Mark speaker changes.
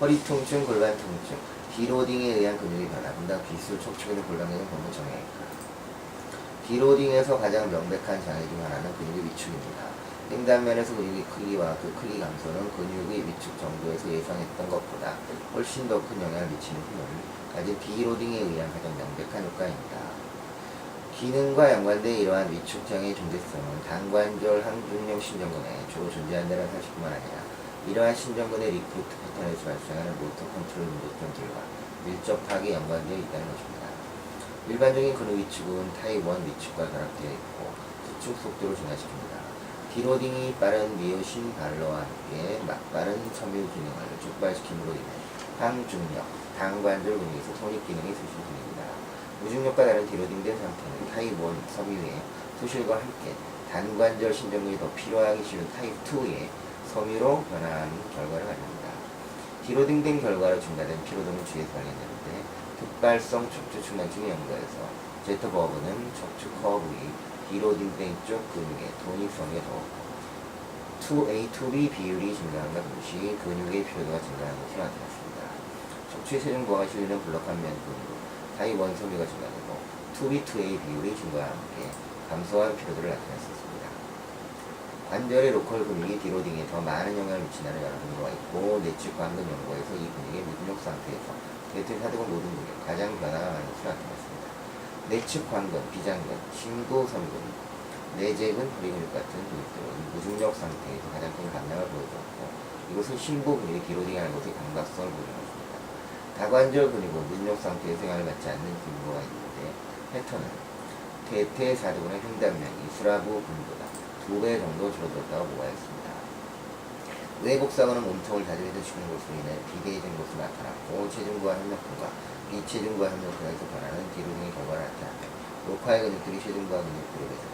Speaker 1: 허리 통증, 골반 통증, 디로딩에 의한 근육의 변화, 분당 비술, 척추근육, 골반근육 전부 정형외과. 디로딩에서 가장 명백한 장애 중 하나는 근육의 위축입니다. 횡단면에서 근육의 크기와 그 크기 감소는 근육의 위축 정도에서 예상했던 것보다 훨씬 더 큰 영향을 미치는 힘을 가진 디로딩에 의한 가장 명백한 효과입니다. 기능과 연관된 이러한 위축장애의 존재성은 당관절 항중령 신전근에 주로 존재한다는 사실뿐만 아니라 이러한 신전근의 리크루트 패턴에서 발생하는 모터 컨트롤 문제점 들과 밀접하게 연관되어 있다는 것입니다. 일반적인 근육 위축은 타입 1 위축과 결합되어 있고 수축 속도를 증가시킵니다. 디로딩이 빠른 미오신 발로와 함께 막 빠른 섬유 기능을 촉발시킴으로 인해 항중력, 당관절 근육에서 손익 기능이 수신됩니다. 무중력과 다른 디로딩된 상태는 타입 1 섬유의 소실과 함께 단관절 신전근이 더 필요하기 쉬운 타입 2의 섬유로 변화하는 결과를 가집니다. 디로딩된 결과로 증가된 피로등은 주에서 발견되는데 특발성 척추 측만증의 연구에서 제터 버브는 척추 커브의 디로딩된 쪽 근육의 토닉성에 더웠고 2A, 2B 비율이 증가함과 동시에 근육의 피로도가 증가하는 것이 나타났습니다. 척추의 체중 부하가 실리는 블록한 면 근육, 타입 1 섬유가 증가되고 2B, 2A 비율이 증가와 함께 감소한 피로도를 나타냈었습니다. 관절의 로컬 근육이 디로딩에 더 많은 영향을 미친다는 여러 근거가 있고 내측 관근 연구에서 이 근육의 무중력 상태에서 대퇴 사두근 모든 근육 가장 변화가 많은 것으로 나타났습니다. 내측 관근, 비장근, 심도 섬근, 내재근, 허리 근육 같은 근육들은 무중력 상태에서 가장 큰 감량을 보여주었고 이것은 심부 근육의 디로딩이 하는 것의 감각성을 보여주는 것입니다. 다관절 근육은 무중력 상태에서 영향을 받지 않는 근거가 있는데 패턴은 대퇴 사두근의 횡단면이 수라부 근보다 두배 정도 줄어들었다고 보고했습니다. 외복사근은 몸통을 자주 해주시는 것으로 인해 비대해진 것으로 나타났고 체중과 협력근과 비체중과 협력근에서 변하는 디로딩의 결과를 나타나며 녹화의 근육들이 체중과 근육 그룹에서 가장